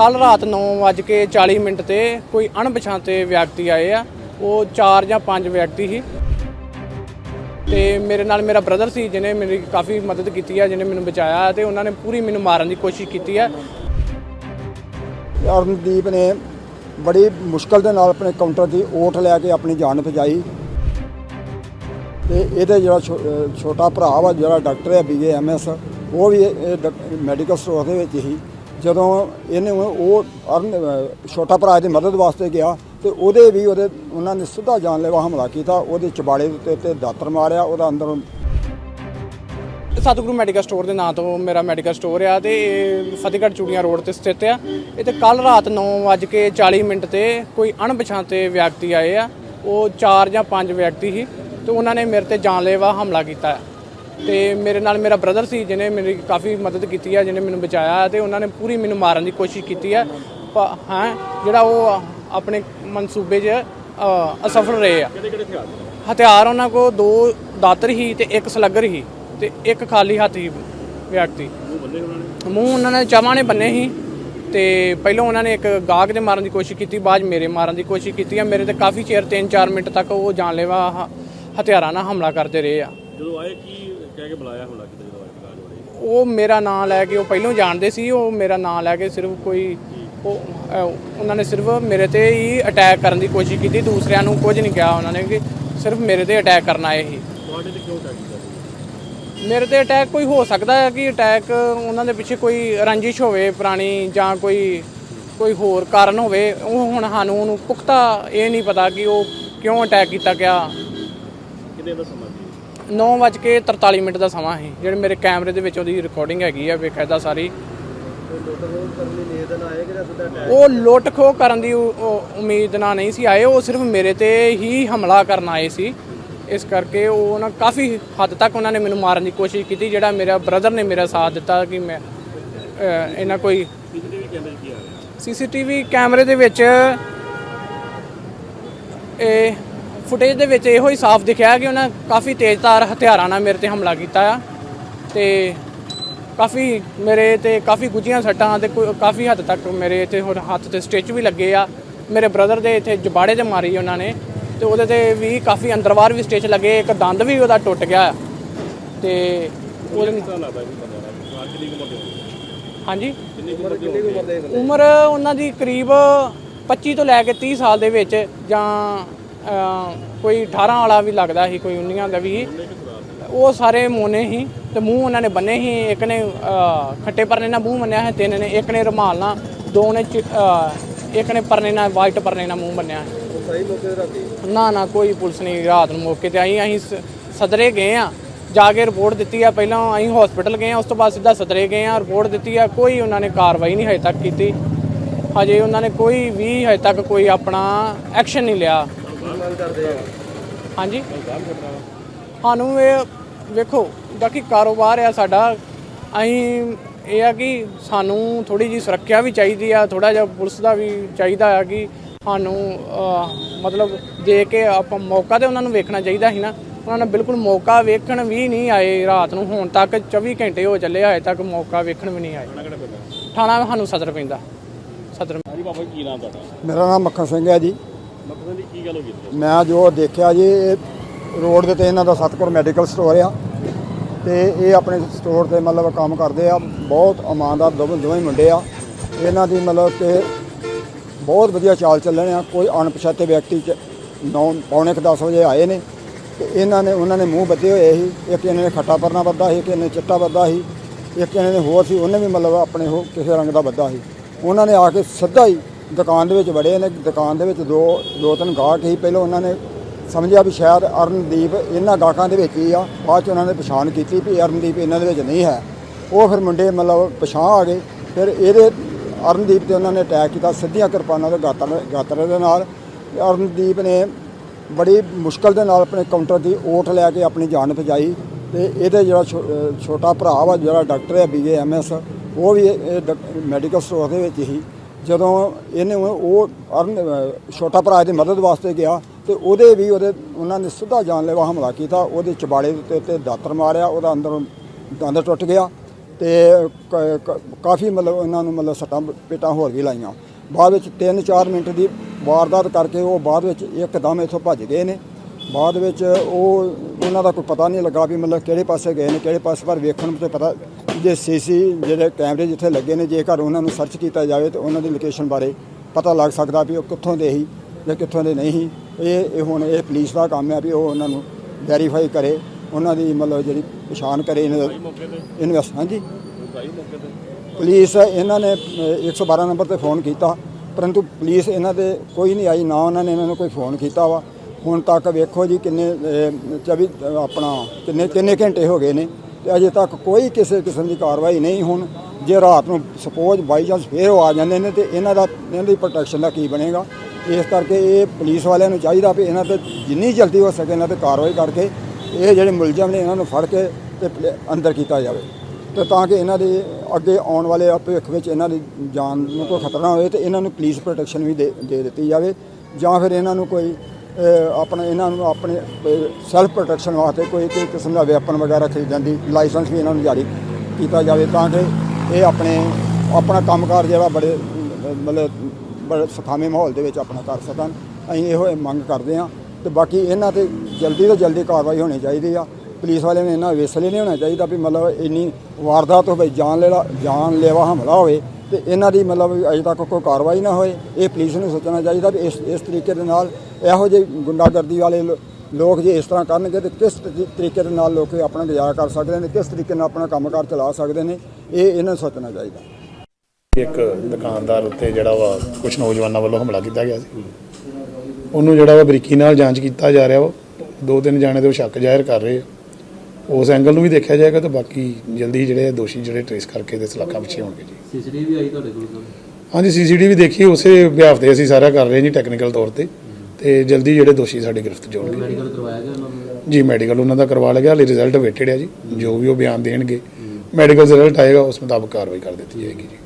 ਕੱਲ ਰਾਤ 9:40 ਮਿੰਟ ਤੇ ਕੋਈ ਅਣਪਛਾਤੇ ਵਿਅਕਤੀ ਆਏ ਆ। ਉਹ 4 ਜਾਂ 5 ਵਿਅਕਤੀ ਸੀ ਤੇ ਮੇਰੇ ਨਾਲ ਮੇਰਾ ਬ੍ਰਦਰ ਸੀ, ਜਿਹਨੇ ਮੇਰੀ ਕਾਫੀ ਮਦਦ ਕੀਤੀ ਹੈ ਜਿਹਨੇ ਮੈਨੂੰ ਬਚਾਇਆ ਤੇ ਉਹਨਾਂ ਨੇ ਪੂਰੀ ਮੈਨੂੰ ਮਾਰਨ ਦੀ ਕੋਸ਼ਿਸ਼ ਕੀਤੀ ਹੈ ਅਰਨਦੀਪ ਨੇ ਬੜੀ ਮੁਸ਼ਕਲ ਦੇ ਨਾਲ ਆਪਣੇ ਕਾਊਂਟਰ ਦੀ ਓਟ ਲੈ ਕੇ ਆਪਣੀ ਜਾਨ ਬਚਾਈ। ਤੇ ਇਹਦੇ ਜਿਹੜਾ ਛੋ- ਛੋਟਾ ਭਰਾ ਵਾ, ਜਿਹੜਾ ਡਾਕਟਰ ਹੈ ਬੀਏ ਐਮਐਸ ਉਹ ਵੀ ਮੈਡੀਕਲ ਸਟੋਰ ਦੇ ਵਿੱਚ ਹੀ ਜਦੋਂ ਇਹਨੇ ਉਹ ਅਰਨ ਛੋਟਾ ਭਰਾ ਦੀ ਮਦਦ ਵਾਸਤੇ ਗਿਆ, ਤੇ ਉਹਦੇ ਵੀ ਉਹਦੇ ਉਹਨਾਂ ਨੇ ਸਿੱਧਾ ਜਾਨਲੇਵਾ ਹਮਲਾ ਕੀਤਾ, ਉਹਦੇ ਚਬਾੜੇ ਦੇ ਉੱਤੇ ਤੇ ਦਾਤਰ ਮਾਰਿਆ, ਉਹਦਾ ਅੰਦਰ ਸਤਿਗੁਰੂ ਮੈਡੀਕਲ ਸਟੋਰ ਦੇ ਨਾਂ ਤੋਂ ਮੇਰਾ ਮੈਡੀਕਲ ਸਟੋਰ ਆ ਤੇ ਇਹ ਫਤਿਹਗੜ੍ਹ ਚੂੜੀਆਂ ਰੋਡ ਤੇ ਸਥਿਤ ਆ। ਇਹ ਤੇ ਕੱਲ ਰਾਤ 9:40 ਮਿੰਟ ਤੇ ਕੋਈ ਅਣਪਛਾਤੇ ਵਿਅਕਤੀ ਆਏ ਆ। ਉਹ 4 ਜਾਂ 5 ਵਿਅਕਤੀ ਸੀ ਤੇ ਉਹਨਾਂ ਨੇ ਮੇਰੇ ਤੇ ਜਾਨਲੇਵਾ ਹਮਲਾ ਕੀਤਾ। ਤੇ ਮੇਰੇ ਨਾਲ ਮੇਰਾ ਬ੍ਰਦਰ ਸੀ ਜਿਹਨੇ ਮੇਰੀ ਕਾਫੀ ਮਦਦ ਕੀਤੀ ਹੈ ਜਿਹਨੇ ਮੈਨੂੰ ਬਚਾਇਆ ਤੇ ਉਹਨਾਂ ਨੇ ਪੂਰੀ ਮੈਨੂੰ ਮਾਰਨ ਦੀ ਕੋਸ਼ਿਸ਼ ਕੀਤੀ ਹੈ ਪ- ਹਾਂ, ਜਿਹੜਾ ਉਹ ਆਪਣੇ ਮਨਸੂਬੇ 'ਚ ਅਸਫਲ ਰਹੇ ਆ। ਹਥਿਆਰ ਉਹਨਾਂ ਕੋਲ ਦੋ ਦਾਤਰ ਹੀ ਤੇ ਇੱਕ ਸਲੱਗਰ ਹੀ ਤੇ ਇੱਕ ਖਾਲੀ ਹੱਥ ਹੀ ਵਿਅਕਤੀ। ਮੂੰਹ ਉਹਨਾਂ ਨੇ, ਚਾਵਾਂ ਨੇ ਬੰਨੇ ਸੀ ਤੇ ਪਹਿਲਾਂ ਉਹਨਾਂ ਨੇ ਇੱਕ ਗਾਹਕ ਦੇ ਮਾਰਨ ਦੀ ਕੋਸ਼ਿਸ਼ ਕੀਤੀ, ਬਾਅਦ 'ਚ ਮੇਰੇ ਮਾਰਨ ਦੀ ਕੋਸ਼ਿਸ਼ ਕੀਤੀ ਆ। ਮੇਰੇ ਤੇ ਕਾਫੀ ਚਿਰ 3-4 ਮਿੰਟ ਤੱਕ ਉਹ ਜਾਨਲੇਵਾ ਹਥਿਆਰਾਂ ਨਾਲ ਹਮਲਾ ਕਰਦੇ ਰਹੇ ਆ। ਜਦੋਂ ਆਏ ਕੀ ਕਹਿ ਕੇ ਬੁਲਾਇਆ ਹਮਲਾ ਕੀਤਾ ਜਦੋਂ ਆਏ ਰਾਜ ਵਾਲੇ ਉਹ ਮੇਰਾ ਨਾਂ ਲੈ ਕੇ ਉਹ ਪਹਿਲਾਂ ਜਾਣਦੇ ਸੀ ਉਹ ਮੇਰਾ ਨਾਂ ਲੈ ਕੇ ਸਿਰਫ ਕੋਈ ਉਹ ਅਹ, ਉਹਨਾਂ ਨੇ ਸਿਰਫ ਮੇਰੇ ਤੇ ਹੀ ਅਟੈਕ ਕਰਨ ਦੀ ਕੋਸ਼ਿਸ਼ ਕੀਤੀ ਦੂਸਰਿਆਂ ਨੂੰ ਕੁਝ ਨਹੀਂ ਕਿਹਾ ਉਹਨਾਂ ਨੇ ਕਿ ਸਿਰਫ ਮੇਰੇ ਤੇ ਅਟੈਕ ਕਰਨ ਆਏ ਸੀ। ਤੁਹਾਡੇ ਤੇ ਕਿਉਂ ਅਟੈਕ ਕੀਤਾ ਮੇਰੇ ਤੇ ਅਟੈਕ ਕੋਈ ਹੋ ਸਕਦਾ ਹੈ ਕਿ ਅਟੈਕ ਉਹਨਾਂ ਦੇ ਪਿੱਛੇ ਕੋਈ ਰੰਜਿਸ਼ ਹੋਵੇ ਪੁਰਾਣੀ ਜਾਂ ਕੋਈ ਕੋਈ ਹੋਰ ਕਾਰਨ ਹੋਵੇ ਉਹ ਹੁਣ ਸਾਨੂੰ ਉਹਨੂੰ ਪੁਖਤਾ ਇਹ ਨਹੀਂ ਪਤਾ ਕਿ ਉਹ ਕਿਉਂ ਅਟੈਕ ਕੀਤਾ ਗਿਆ। ਕਿੰਨੇ ਦਾ ਸਮਾਂ ਸੀ? 9:43 ਮਿੰਟ ਦਾ ਸਮਾਂ ਸੀ, ਜਿਹੜੇ ਮੇਰੇ ਕੈਮਰੇ ਦੇ ਵਿੱਚ ਉਹਦੀ ਰਿਕਾਰਡਿੰਗ ਹੈਗੀ ਆ ਬੇਕਾਇਦਾ ਸਾਰੀ। ਉਹ ਲੁੱਟ ਖੋਹ ਕਰਨ ਦੀ ਉਮੀਦ ਨਾਲ ਨਹੀਂ ਸੀ ਆਏ, ਉਹ ਸਿਰਫ ਮੇਰੇ ਤੇ ਹੀ ਹਮਲਾ ਕਰਨ ਆਏ ਸੀ। ਇਸ ਕਰਕੇ ਉਹ ਨਾ ਕਾਫੀ ਹੱਦ ਤੱਕ ਉਹਨਾਂ ਨੇ ਮੈਨੂੰ ਮਾਰਨ ਦੀ ਕੋਸ਼ਿਸ਼ ਕੀਤੀ, ਜਿਹੜਾ ਮੇਰਾ ਬ੍ਰਦਰ ਨੇ ਮੇਰਾ ਸਾਥ ਦਿੱਤਾ ਕਿ ਮੈਂ ਇਹਨਾਂ ਕੋਈ ਸੀਸੀਟੀਵੀ ਕੈਮਰੇ 'ਚ ਕੀ ਸੀਸੀਟੀਵੀ ਕੈਮਰੇ ਦੇ ਵਿੱਚ, ਇਹ ਫੁਟੇਜ ਦੇ ਵਿੱਚ ਇਹੋ ਹੀ ਸਾਫ਼ ਦਿਖਿਆ ਕਿ ਉਹਨਾਂ ਕਾਫੀ ਤੇਜ਼ਧਾਰ ਹਥਿਆਰਾਂ ਨਾਲ ਮੇਰੇ ਤੇ ਹਮਲਾ ਕੀਤਾ ਆ ਤੇ ਕਾਫੀ ਮੇਰੇ ਤੇ ਕਾਫੀ ਗੁੱਜੀਆਂ ਸੱਟਾਂ ਤੇ ਕਾਫੀ ਹੱਦ ਤੱਕ ਮੇਰੇ ਇੱਥੇ ਹੋਰ ਹੱਥ ਤੇ ਸਟਿਚ ਵੀ ਲੱਗੇ ਆ ਮੇਰੇ ਬ੍ਰਦਰ ਦੇ ਇੱਥੇ ਜਬਾੜੇ ਤੇ ਮਾਰੀ ਉਹਨਾਂ ਨੇ ਤੇ ਉਹਦੇ ਤੇ ਵੀ ਕਾਫੀ ਅੰਦਰਵਾਰ ਵੀ ਸਟਿਚ ਲੱਗੇ ਇੱਕ ਦੰਦ ਵੀ ਉਹਦਾ ਟੁੱਟ ਗਿਆ ਆ। ਤੇ ਉਹਦੇ ਕਿੰਨਾ ਲੱਗਦਾ ਬੰਦੇ ਕਿੰਨੀ ਉਮਰ ਦੇ? ਹਾਂਜੀ ਉਮਰ ਉਹਨਾਂ ਦੀ ਕਰੀਬ 25 ਤੋਂ ਲੈ ਕੇ 30 ਸਾਲ ਦੇ ਵਿੱਚ ਜਾਂ ਕੋਈ 18 ਵਾਲਾ ਵੀ ਲੱਗਦਾ ਸੀ, ਕੋਈ 19 ਦਾ ਵੀ। ਉਹ ਸਾਰੇ ਮੋਨੇ ਸੀ ਤੇ ਮੂੰਹ ਉਹਨਾਂ ਨੇ ਬੰਨੇ ਸੀ, ਇੱਕ ਨੇ ਖੱਟੇ ਪਰਨੇ ਨਾਲ ਮੂੰਹ ਬੰਨਿਆ ਹੈ ਤਿੰਨ ਨੇ, ਇੱਕ ਨੇ ਰੁਮਾਲ ਨਾਲ, ਦੋ ਨੇ ਚਿ- ਇੱਕ ਨੇ ਪਰਨੇ ਨਾਲ, ਵਾਈਟ ਪਰਨੇ ਨਾਲ ਮੂੰਹ ਬੰਨਿਆ ਹੈ ਨਾ ਨਾ, ਕੋਈ ਪੁਲਿਸ ਨਹੀਂ, ਰਾਤ ਨੂੰ ਮੌਕੇ ਤੇ ਆਈ, ਅਸੀਂ ਸ- ਸਦਰੇ ਗਏ ਆ ਜਾ ਕੇ ਰਿਪੋਰਟ ਦਿੱਤੀ ਆ, ਪਹਿਲਾਂ ਅਸੀਂ ਹਸਪੀਟਲ ਗਏ ਆ ਉਸ ਤੋਂ ਬਾਅਦ ਸਿੱਧਾ ਸਦਰੇ ਗਏ ਆ ਰਿਪੋਰਟ ਦਿੱਤੀ ਆ, ਕੋਈ ਉਹਨਾਂ ਨੇ ਕਾਰਵਾਈ ਨਹੀਂ ਹਜੇ ਤੱਕ ਕੀਤੀ। ਹਜੇ ਉਹਨਾਂ ਨੇ ਕੋਈ ਵੀ ਹਜੇ ਤੱਕ ਕੋਈ ਆਪਣਾ ਐਕਸ਼ਨ ਨਹੀਂ ਲਿਆ। ਹਾਂਜੀ। ਸਾਨੂੰ ਇਹ ਵੇਖੋ ਬਾਕੀ ਕਾਰੋਬਾਰ ਆ ਸਾਡਾ ਅਸੀਂ ਇਹ ਆ ਕਿ ਸਾਨੂੰ ਥੋੜੀ ਜੀ ਸੁਰੱਖਿਆ ਵੀ ਚਾਹੀਦੀ ਆ ਥੋੜਾ ਜਿਹਾ ਪੁਲਿਸ ਦਾ ਵੀ ਚਾਹੀਦਾ ਆ ਕਿ ਸਾਨੂੰ ਮਤਲਬ ਦੇ ਕੇ ਆਪਾਂ ਮੌਕਾ ਤੇ ਉਹਨਾਂ ਨੂੰ ਵੇਖਣਾ ਚਾਹੀਦਾ ਸੀ ਨਾ ਉਹਨਾਂ ਨੇ ਬਿਲਕੁਲ ਮੌਕਾ ਵੇਖਣ ਵੀ ਨਹੀਂ ਆਏ ਰਾਤ ਨੂੰ ਹੁਣ ਤੱਕ 24 ਘੰਟੇ ਹੋ ਚੱਲੇ ਹਜੇ ਤੱਕ ਮੌਕਾ ਵੇਖਣ ਵੀ ਨਹੀਂ ਆਏ। ਥਾਣਾ ਸਾਨੂੰ ਸਦਰ ਪੈਂਦਾ। ਸਦਰ ਹਾਂਜੀ ਬਾਬਾ ਜੀ ਕੀ ਨਾਮ ਤੁਹਾਡਾ? ਮੇਰਾ ਨਾਮ ਮੱਖਣ ਸਿੰਘ ਹੈ ਜੀ। ਕੀ ਗੱਲ ਹੋ ਇੱਥੇ? ਮੈਂ ਜੋ ਦੇਖਿਆ ਜੀ, ਇਹ ਰੋਡ ਦੇ ਤੇ ਇਹਨਾਂ ਦਾ ਸਤਿਗੁਰ ਮੈਡੀਕਲ ਸਟੋਰ ਆ ਤੇ ਇਹ ਆਪਣੇ ਸਟੋਰ ਤੇ ਮਤਲਬ ਕੰਮ ਕਰਦੇ ਆ, ਬਹੁਤ ਇਮਾਨਦਾਰ ਦੋਵੇਂ ਦੋਵੇਂ ਮੁੰਡੇ ਆ ਇਹਨਾਂ ਦੀ ਮਤਲਬ ਕਿ ਬਹੁਤ ਵਧੀਆ ਚਾਲ ਚੱਲਣ ਆ, ਕੋਈ ਅਣਪਛਾਤੇ ਵਿਅਕਤੀ ਚ ਨੌ ਪੌਣੇ ਕੁ 10 ਵਜੇ ਆਏ ਨੇ ਤੇ ਇਹਨਾਂ ਨੇ ਉਹਨਾਂ ਨੇ ਮੂੰਹ ਬੱਧੇ ਹੋਏ ਸੀ, ਇੱਕ ਇਹਨਾਂ ਨੇ ਖੱਟਾ ਪਰਨਾ ਬੱਧਾ ਸੀ, ਇੱਕ ਇਹਨਾਂ ਨੇ ਚਿੱਟਾ ਬੱਧਾ ਸੀ, ਇੱਕ ਇਹਨਾਂ ਨੇ ਹੋਰ ਸੀ, ਉਹਨੇ ਵੀ ਮਤਲਬ ਆਪਣੇ ਉਹ ਕਿਸੇ ਰੰਗ ਦਾ ਬੱਧਾ ਸੀ ਉਹਨਾਂ ਨੇ ਆ ਕੇ ਸਿੱਧਾ ਹੀ ਦੁਕਾਨ ਦੇ ਵਿੱਚ ਵੜੇ ਨੇ, ਦੁਕਾਨ ਦੇ ਵਿੱਚ ਦੋ ਦੋ ਤਿੰਨ ਗਾਹਕ ਸੀ। ਪਹਿਲਾਂ ਉਹਨਾਂ ਨੇ ਸਮਝਿਆ ਵੀ ਸ਼ਾਇਦ ਅਰਨਦੀਪ ਇਹਨਾਂ ਗਾਹਕਾਂ ਦੇ ਵਿੱਚ ਹੀ ਆ, ਬਾਅਦ ਚ ਉਹਨਾਂ ਨੇ ਪਛਾਣ ਕੀਤੀ ਵੀ ਅਰਨਦੀਪ ਇਹਨਾਂ ਦੇ ਵਿੱਚ ਨਹੀਂ ਹੈ। ਉਹ ਫਿਰ ਮੁੰਡੇ ਮਤਲਬ ਪਛਾਣ ਆ ਗਏ, ਫਿਰ ਇਹਦੇ ਅਰਨਦੀਪ ਤੇ ਉਹਨਾਂ ਨੇ ਅਟੈਕ ਕੀਤਾ, ਸਿੱਧੀਆਂ ਕਿਰਪਾਨਾਂ ਦੇ ਗਾਤਰ ਗਾਤਰੇ ਦੇ ਨਾਲ। ਅਰਨਦੀਪ ਨੇ ਬੜੀ ਮੁਸ਼ਕਲ ਦੇ ਨਾਲ ਆਪਣੇ ਕਾਊਂਟਰ ਦੀ ਓਟ ਲੈ ਕੇ ਆਪਣੀ ਜਾਨ ਬਚਾਈ ਤੇ ਇਹਦੇ ਜਿਹੜਾ ਛੋ- ਛੋਟਾ ਭਰਾ ਵਾ, ਜਿਹੜਾ ਡਾਕਟਰ ਹੈ ਬੀਏ ਐਮਐਸ ਉਹ ਵੀ ਇਹ ਡਾਕ- ਮੈਡੀਕਲ ਸਟੋਰ ਦੇ ਵਿੱਚ ਹੀ ਜਦੋਂ ਇਹਨੇ ਉਹ ਉਹ ਅਰਨ ਛੋਟਾ ਭਰਾ ਦੀ ਮਦਦ ਵਾਸਤੇ ਗਿਆ ਤੇ ਉਹਦੇ ਵੀ ਉਹਦੇ, ਉਹਨਾਂ ਨੇ ਸਿੱਧਾ ਜਾਨਲੇਵਾ ਹਮਲਾ ਕੀਤਾ, ਉਹਦੇ ਚਬਾੜੇ ਦੇ ਉੱਤੇ ਦਾਤਰ ਮਾਰਿਆ, ਉਹਦਾ ਅੰਦਰ ਦੰਦ ਟੁੱਟ ਗਿਆ ਤੇ ਕ- ਕਾਫੀ ਮਤਲਬ ਉਹਨਾਂ ਨੂੰ ਮਤਲਬ ਸੱਟਾਂ ਪੇਟਾਂ ਹੋਰ ਵੀ ਲਾਈਆਂ। ਬਾਅਦ ਵਿੱਚ 3-4 ਮਿੰਟ ਦੀ ਵਾਰਦਾਤ ਕਰਕੇ ਉਹ ਬਾਅਦ ਵਿੱਚ ਇੱਕਦਮ ਇੱਥੋਂ ਭੱਜ ਗਏ ਨੇ। ਬਾਅਦ ਵਿੱਚ ਉਹ, ਉਹਨਾਂ ਦਾ ਕੋਈ ਪਤਾ ਨਹੀਂ ਲੱਗਾ ਵੀ ਮਤਲਬ ਕਿਹੜੇ ਪਾਸੇ ਗਏ ਨੇ, ਕਿਹੜੇ ਪਾਸੇ ਪਰ ਵੇਖਣ ਤੇ ਪਤਾ ਜੇ ਸੀਸੀ ਜਿਹੜੇ ਕੈਮਰੇ ਜਿੱਥੇ ਲੱਗੇ ਨੇ ਜੇਕਰ ਉਹਨਾਂ ਨੂੰ ਸਰਚ ਕੀਤਾ ਜਾਵੇ ਤਾਂ ਉਹਨਾਂ ਦੀ ਲੋਕੇਸ਼ਨ ਬਾਰੇ ਪਤਾ ਲੱਗ ਸਕਦਾ ਵੀ ਉਹ ਕਿੱਥੋਂ ਦੇ ਸੀ ਜਾਂ ਕਿੱਥੋਂ ਦੇ ਨਹੀਂ ਇਹ ਇਹ ਹੁਣ ਇਹ ਪੁਲਿਸ ਦਾ ਕੰਮ ਹੈ ਵੀ ਉਹ ਉਹਨਾਂ ਨੂੰ ਵੈਰੀਫਾਈ ਕਰੇ ਉਹਨਾਂ ਦੀ ਮਤਲਬ ਜਿਹੜੀ ਪਛਾਣ ਕਰੇ ਇਨਵੈਸਟ ਹਾਂਜੀ। ਪੁਲਿਸ ਇਹਨਾਂ ਨੇ ਅਹ, 112 ਨੰਬਰ ਤੇ ਫੋਨ ਕੀਤਾ ਪਰੰਤੂ ਪੁਲਿਸ ਇਹਨਾਂ ਦੇ ਕੋਈ ਨਹੀਂ ਆਈ ਨਾ ਉਹਨਾਂ ਨੇ ਇਹਨਾਂ ਨੂੰ ਕੋਈ ਫੋਨ ਕੀਤਾ ਵਾ। ਹੁਣ ਤੱਕ ਵੇਖੋ ਜੀ ਕਿੰਨੇ ਅਹ, 24 ਅਹ, ਆਪਣਾ ਕਿੰਨੇ ਕਿੰਨੇ ਘੰਟੇ ਹੋ ਗਏ ਨੇ। ਤੇ ਅਜੇ ਤੱਕ ਕੋਈ ਕਿਸੇ ਕਿਸਮ ਦੀ ਕਾਰਵਾਈ ਨਹੀਂ ਹੁਣ। ਜੇ ਰਾਤ ਨੂੰ ਸਪੋਜ਼ ਬਾਈ ਚਾਂਸ ਫੇਰ ਉਹ ਆ ਜਾਂਦੇ ਨੇ ਤੇ ਇਹਨਾਂ ਦਾ ਇਹਨਾਂ ਦੀ ਪ੍ਰੋਟੈਕਸ਼ਨ ਦਾ ਕੀ ਬਣੇਗਾ? ਇਸ ਕਰਕੇ ਇਹ ਪੁਲਿਸ ਵਾਲਿਆਂ ਨੂੰ ਚਾਹੀਦਾ ਵੀ ਇਹਨਾਂ ਤੇ ਜਿੰਨੀ ਜਲਦੀ ਹੋ ਸਕੇ ਇਹਨਾਂ ਤੇ ਕਾਰਵਾਈ ਕਰਕੇ ਇਹ ਜਿਹੜੇ ਮੁਲਜ਼ਮ ਨੇ ਇਹਨਾਂ ਨੂੰ ਫੜ ਕੇ ਤੇ ਪਲੇ- ਅੰਦਰ ਕੀਤਾ ਜਾਵੇ। ਤੇ ਤਾਂ ਕਿ ਇਹਨਾਂ ਦੇ ਅੱਗੇ ਆਉਣ ਵਾਲੇ ਭਵਿੱਖ ਵਿੱਚ ਇਹਨਾਂ ਦੀ ਜਾਨ ਨੂੰ ਕੋਈ ਖਤਰਾ ਹੋਵੇ ਤੇ ਇਹਨਾਂ ਨੂੰ ਪੁਲਿਸ ਪ੍ਰੋਟੈਕਸ਼ਨ ਵੀ ਦੇ ਦੇ ਦਿੱਤੀ ਜਾਵੇ ਜਾਂ ਫਿਰ ਇਹਨਾਂ ਨੂੰ ਕੋਈ ਆਪਣੇ ਇਹਨਾਂ ਨੂੰ ਆਪਣੇ ਸੈਲਫ ਪ੍ਰੋਟੈਕਸ਼ਨ ਵਾਸਤੇ ਕੋਈ ਕੋਈ ਕਿਸਮ ਦਾ ਵੈਪਨ ਵਗੈਰਾ ਖਰੀਦਣ ਦੀ ਲਾਇਸੈਂਸ ਵੀ ਇਹਨਾਂ ਨੂੰ ਜਾਰੀ ਕੀਤਾ ਜਾਵੇ ਤਾਂ ਕਿ ਇਹ ਆਪਣੇ, ਆਪਣਾ ਕੰਮਕਾਰ ਜਿਹੜਾ ਬੜੇ, ਮਤਲਬ ਬੜੇ ਸੁਖਾਵੇਂ ਮਾਹੌਲ ਦੇ ਵਿੱਚ ਆਪਣਾ ਕਰ ਸਕਣ। ਅਸੀਂ ਇਹੋ ਇਹ ਮੰਗ ਕਰਦੇ ਹਾਂ ਤੇ ਬਾਕੀ ਇਹਨਾਂ ਤੇ ਜਲਦੀ ਤੋਂ ਜਲਦੀ ਕਾਰਵਾਈ ਹੋਣੀ ਚਾਹੀਦੀ ਆ। ਪੁਲਿਸ ਵਾਲਿਆਂ ਨੇ ਇਹਨਾਂ ਵੇਸਲੇ ਨਹੀਂ ਹੋਣਾ ਚਾਹੀਦਾ ਵੀ ਮਤਲਬ ਇੰਨੀ ਵਾਰਦਾਤ ਹੋਵੇ, ਜਾਨ ਲੈਵਾ ਜਾਨ ਲੈਵਾ ਹਮਲਾ ਹੋਵੇ ਤੇ ਇਹਨਾਂ ਦੀ ਮਤਲਬ ਅਜੇ ਤੱਕ ਕੋਈ ਕਾਰਵਾਈ ਨਾ ਹੋਏ। ਇਹ ਪੁਲਿਸ ਨੂੰ ਸੋਚਣਾ ਚਾਹੀਦਾ ਵੀ ਇਸ ਇਸ ਤਰੀਕੇ ਦੇ ਨਾਲ ਇਹੋ ਜਿਹੇ ਗੁੰਡਾਗਰਦੀ ਵਾਲੇ ਲੋਕ ਜੇ ਇਸ ਤਰ੍ਹਾਂ ਕਰਨਗੇ ਤੇ ਕਿਸ ਤਰੀ- ਤਰੀਕੇ ਦੇ ਨਾਲ ਲੋਕ ਆਪਣਾ ਗੁਜ਼ਾਰਾ ਕਰ ਸਕਦੇ ਨੇ ਕਿਸ ਤਰੀਕੇ ਨਾਲ ਆਪਣਾ ਕੰਮਕਾਰ ਚਲਾ ਸਕਦੇ ਨੇ ਇਹ ਇਹਨਾਂ ਨੂੰ ਸੋਚਣਾ ਚਾਹੀਦਾ। ਇੱਕ ਦੁਕਾਨਦਾਰ ਉੱਤੇ ਜਿਹੜਾ ਵਾ ਕੁਝ ਨੌਜਵਾਨਾਂ ਵੱਲੋਂ ਹਮਲਾ ਕੀਤਾ ਗਿਆ ਸੀ। ਉਹਨੂੰ ਜਿਹੜਾ ਵਾ ਬਰੀਕੀ ਨਾਲ ਜਾਂਚ ਕੀਤਾ ਜਾ ਰਿਹਾ ਵਾ ਦੋ ਤਿੰਨ ਜਾਣੇ ਦੇ ਉਹ ਸ਼ੱਕ ਜ਼ਾਹਿਰ ਕਰ ਰਹੇ ਆ। ਉਸ ਐਂਗਲ ਨੂੰ ਵੀ ਦੇਖਿਆ ਜਾਏਗਾ ਤੇ ਬਾਕੀ ਜਲਦੀ ਜਿਹੜੇ ਆ ਦੋਸ਼ੀ ਜਿਹੜੇ ਟ੍ਰੇਸ ਕਰਕੇ ਤੇ ਸਲਾਖਾਂ ਪਿੱਛੇ ਹੋਣਗੇ ਜੀ। ਸੀਸੀਟੀਵੀ ਆਈ ਤੁਹਾਡੇ ਕੋਲ ਹਾਂਜੀ ਸੀਸੀਟੀਵੀ ਦੇਖੀ ਉਸੇ ਵਿਭਾਗ ਤੇ ਅਸੀਂ ਸਾਰਾ ਕਰ ਰਹੇ ਹਾਂ ਜੀ ਟੈਕਨੀਕਲ ਤੌਰ ਤੇ। ਤੇ ਜਲਦੀ ਜਿਹੜੇ ਦੋਸ਼ੀ ਸਾਡੇ ਗ੍ਰਿਫਤ ਹੋਣਗੇ। ਮੈਡੀਕਲ ਕਰਵਾਇਆ ਗਿਆ ਉਹਨਾਂ ਨੂੰ? ਜੀ ਮੈਡੀਕਲ ਉਹਨਾਂ ਦਾ ਕਰਵਾ ਲਿਆ ਗਿਆ ਹਾਲੇ ਰਿਜ਼ਲਟ ਵੇਟਡ ਹੈ ਜੀ ਜੋ ਵੀ ਉਹ ਬਿਆਨ ਦੇਣਗੇ। ਮੈਡੀਕਲ ਰਿਜ਼ਲਟ ਆਏਗਾ ਉਸ ਮੁਤਾਬਕ ਕਾਰਵਾਈ ਕਰ ਦਿੱਤੀ ਜਾਏਗੀ ਜੀ।